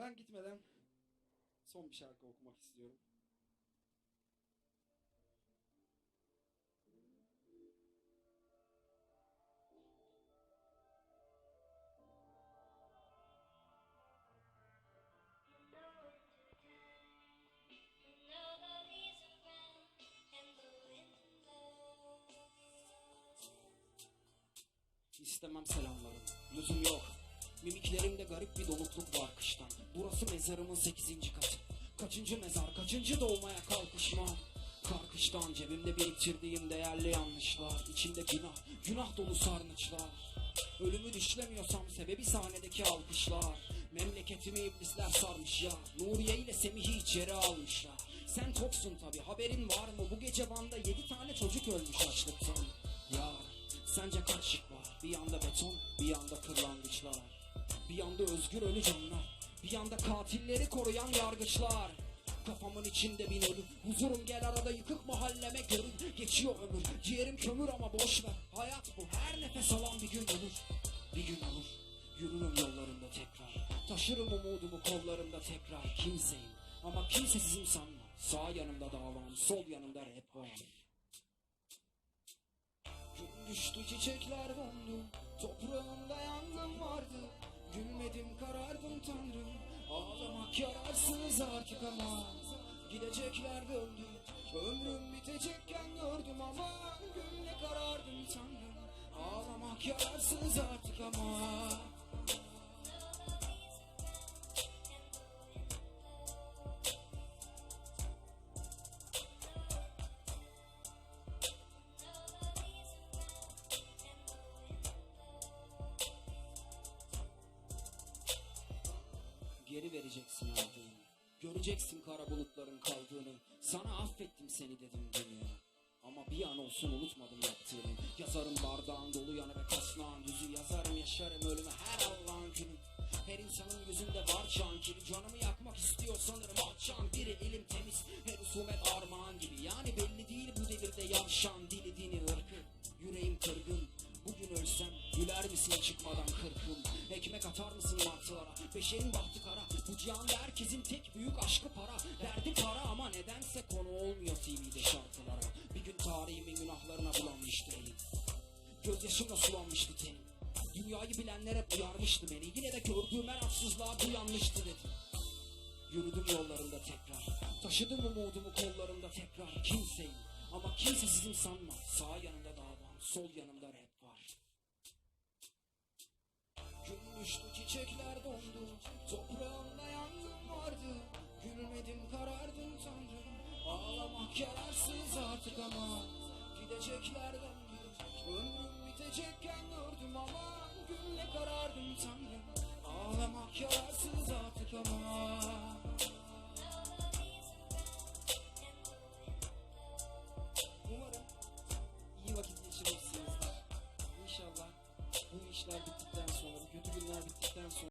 Ben gitmeden son bir şarkı okumak istiyorum. İstemem selamları. Lüzum yok. Mimiklerimde garip bir donukluk var kıştan. Burası mezarımın sekizinci katı. Kaçıncı mezar, kaçıncı doğmaya kalkışmam. Karkıştan cebimde biriktirdiğim değerli yanlışlar. İçimde günah, günah dolu sarnıçlar. Ölümü düşlemiyorsam sebebi sahnedeki alkışlar. Memleketimi iblisler sarmış ya. Nuriye ile Semih'i içeri almışlar. Sen toksun tabi haberin var mı? Bu gece Van'da yedi tane çocuk ölmüş açlıktan. Ya sence kaç şık var? Bir yanda beton, bir yanda kırlangıçlar. Yanda özgür ölü canlar. Bir yanda katilleri koruyan yargıçlar. Kafamın içinde bin ölü. Huzurum gel arada yıkık mahalleme görün Geçiyor ömür. Ciğerim kömür ama boş ver. Hayat bu. Her nefes alan bir gün olur. Bir gün olur. Yürürüm yollarında tekrar. Taşırım umudumu kollarımda tekrar. Kimseyim. Ama kimsesizim sanma. Sağ yanımda davam sol yanımda rap var. Gün düştü çiçekler dondu. Toprağımda yangın vardı Gülmedim karardım tanrım. Ağlamak yararsız artık ama. Gidecekler döndü. Ömrüm bitecekken gördüm ama Gülme karardım tanrım. Ağlamak yararsız artık ama Geri vereceksin aldığını. Göreceksin kara bulutların kaldığını. Sana affettim seni dedim dünya. Ama bir an olsun unutmadım yaptığını. Yazarım bardağın dolu yanı ve kasnağın düzü Yazarım yaşarım ölümü her Allah'ın günü. Her insanın yüzünde var can kiri. Canımı yakmak istiyor sanırım. Alçan Biri elim temiz. Her husumet armağan gibi. Yani belli değil bu devirde yavşan Dili dini ırkı. Yüreğim kırgın. Bugün ölsem güler misin çıkmadan kırkım Ekmek atar mısın martılara? Beşerin bahtı kara Bu cihanda herkesin tek büyük aşkı para. Derdi para ama nedense konu olmuyor TV'de şarkılara. Bir gün tarihimin günahlarına bulanmıştı elim Gözyaşımla sulanmıştı tenim. Dünyayı bilenler hep uyarmıştı beni. Yine de gördüğüm her haksızlığa bu yanlıştı dedim. Yürüdüm yollarında tekrar. Taşıdım umudumu kollarımda tekrar. Kimseyim ama kimsesizim sanma. Sağ yanımda davam sol yanımda Çiçekler dondu, toprağımda yangın vardı. Gülmedim karardım tanrım. Ağlamak yararsız artık ama Gidecekler döndü, ömrüm bitecekken gördüm ama Gülle karardım tanrım. Ağlamak yararsız artık ama